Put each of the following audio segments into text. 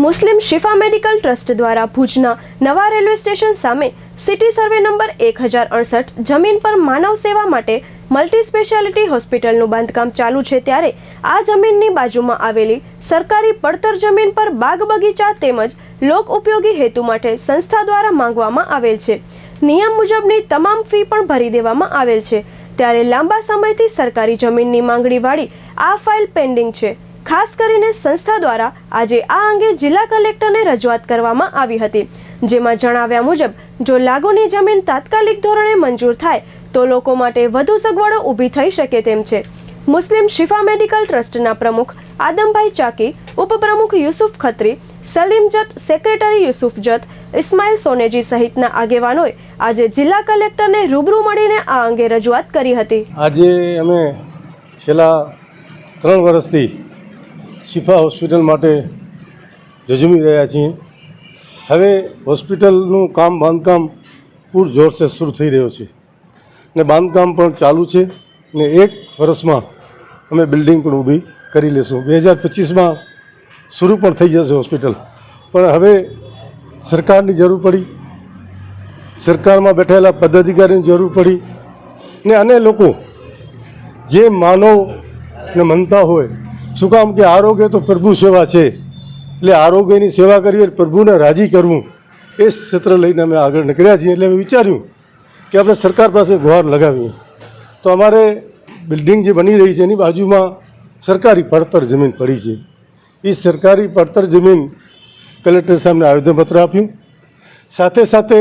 મુસ્લિમ Shifa medical trust દ્વારા ભુજના નવા રેલવે સ્ટેશન સામે સિટી સર્વે નંબર એક હજાર અડસઠ જમીન પર માનવ સેવા માટે મલ્ટી સ્પેશિયાલિટી હોસ્પિટલનું બાંધકામ ચાલુ છે ત્યારે આ જમીનની બાજુમાં આવેલી સરકારી પડતર જમીન પર બાગ બગીચા તેમજ લોક ઉપયોગી હેતુ માટે સંસ્થા દ્વારા માંગવામાં આવેલ છે. નિયમ મુજબની તમામ ફી પણ ભરી દેવામાં આવેલ છે. ત્યારે લાંબા સમયથી સરકારી જમીનની માંગણીવાળી આ ફાઇલ પેન્ડિંગ છે. ખાસ કરીને સંસ્થા દ્વારા આજે આ અંગે જિલ્લા કલેક્ટરને રજૂઆત કરવામાં આવી હતી. જેમાં જણાવ્યા મુજબ, જો લાગુની જમીન તાત્કાલિક ધોરણે મંજૂર થાય, તો લોકો માટે વધુ સગવડો ઊભી થઈ શકે તેમ છે. મુસ્લિમ શિફા મેડિકલ ટ્રસ્ટના પ્રમુખ આદમભાઈ ચાકી, ઉપપ્રમુખ યુસુફ ખત્રી, સલીમ જત, સેક્રેટરી યુસુફ જત, ઇસ્માઇલ સોનેજી સહિતના આગેવાનોએ આજે જિલ્લા કલેક્ટરને રૂબરૂ મળીને આ અંગે રજૂઆત કરી હતી. આજે અમે છેલ્લા ત્રણ વર્ષથી શિફા હોસ્પિટલ માટે ઝઝુમી રહ્યા છીએ. હવે હોસ્પિટલનું કામ બાંધકામ પૂરજોરથી શરૂ થઈ રહ્યો છે. ને બાંધકામ પણ ચાલુ છે ને એક વર્ષમાં અમે બિલ્ડિંગ પણ ઊભી કરી લેશું. બે હજાર પચીસમાં શરૂ પણ થઈ જશે હોસ્પિટલ. પણ હવે સરકારની જરૂર પડી. સરકારમાં બેઠેલા પદાધિકારીની જરૂર પડી. ને અને લોકો જે માનવને માનતા હોય શું કામ કે આરોગ્ય તો પ્રભુ સેવા છે? એટલે આરોગ્યની સેવા કરીએ પ્રભુને રાજી કરવું. એ ક્ષેત્ર લઈને અમે આગળ નીકળ્યા છીએ. એટલે અમે વિચાર્યું કે આપણે સરકાર પાસે ગુહાર લગાવીએ. તો અમારે બિલ્ડિંગ જે બની રહી છે, એની બાજુમાં સરકારી પડતર જમીન પડી છે. એ સરકારી પડતર જમીન કલેક્ટર સાહેબને આવેદનપત્ર આપ્યું. સાથે સાથે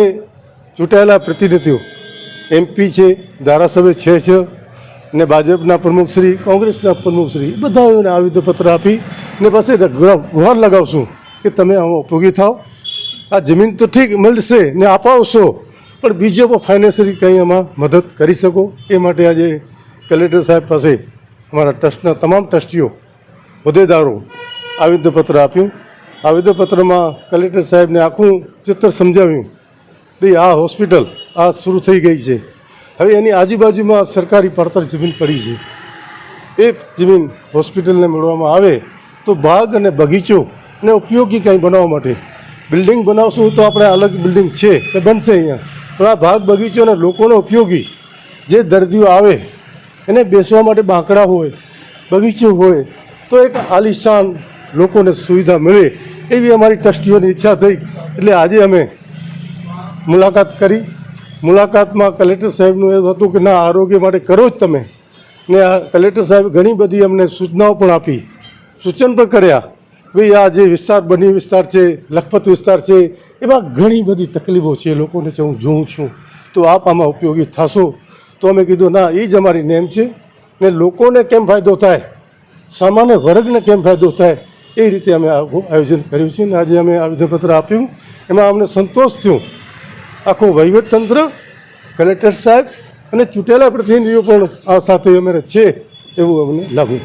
ચૂંટાયેલા પ્રતિનિધિઓ, એમપી છે, ધારાસભ્ય છે છે ને ભાજપના પ્રમુખશ્રી કોંગ્રેસના પ્રમુખશ્રી બધાઓને આવેદનપત્ર આપી ને પાસે ગુહાર લગાવશું કે તમે આમાં ઉપયોગી થાઓ આ જમીન તો ઠીક મળશે ને અપાવશો, પણ બીજો પણ કંઈ આમાં મદદ કરી શકો? એ માટે આજે કલેક્ટર સાહેબ પાસે અમારા ટ્રસ્ટના તમામ ટ્રસ્ટીઓ, હોદ્દેદારો આવેદનપત્ર આપ્યું. આવેદનપત્રમાં કલેક્ટર સાહેબને આખું ચિત્ર સમજાવ્યું. ભાઈ, આ હોસ્પિટલ આ શરૂ થઈ ગઈ છે. હવે એની આજુબાજુમાં સરકારી પડતર જમીન પડી છે. એ જમીન હોસ્પિટલને મળવામાં આવે તો બાગ અને બગીચો ને ઉપયોગી કંઈ બનાવવા માટે. બિલ્ડિંગ બનાવશું તો આપણે અલગ બિલ્ડિંગ છે એ બનશે અહીંયા. પણ આ ભાગ બગીચો અને લોકોને ઉપયોગી જે દર્દીઓ આવે એને બેસવા માટે બાંકડા હોય, બગીચો હોય, તો એક આલિશાન લોકોને સુવિધા મળે એવી અમારી ટ્રસ્ટીઓની ઈચ્છા થઈ. એટલે આજે અમે મુલાકાત કરી. મુલાકાતમાં કલેક્ટર સાહેબનું એવું હતું કે ના, આરોગ્ય માટે કરો જ તમે. ને આ કલેક્ટર સાહેબ ઘણી બધી અમને સૂચનાઓ પણ આપી. સૂચન પણ કર્યા. ભાઈ, આ જે વિસ્તાર બની વિસ્તાર છે, લખપત વિસ્તાર છે, એમાં ઘણી બધી તકલીફો છે લોકોને છે હું જોઉં છું. તો આપ આમાં ઉપયોગી થશો? તો અમે કીધું, ના એ જ અમારી નેમ છે. ને લોકોને કેમ ફાયદો થાય? સામાન્ય વર્ગને કેમ ફાયદો થાય? એ રીતે અમે આયોજન કર્યું છે. ને આજે અમે આવેદનપત્ર આપ્યું. એમાં અમને સંતોષ થયો. આખું વહીવટતંત્ર, કલેક્ટર સાહેબ અને ચૂંટેલા પ્રતિનિધિઓ પણ આ સાથે અમારે છે એવું અમને લાગ્યું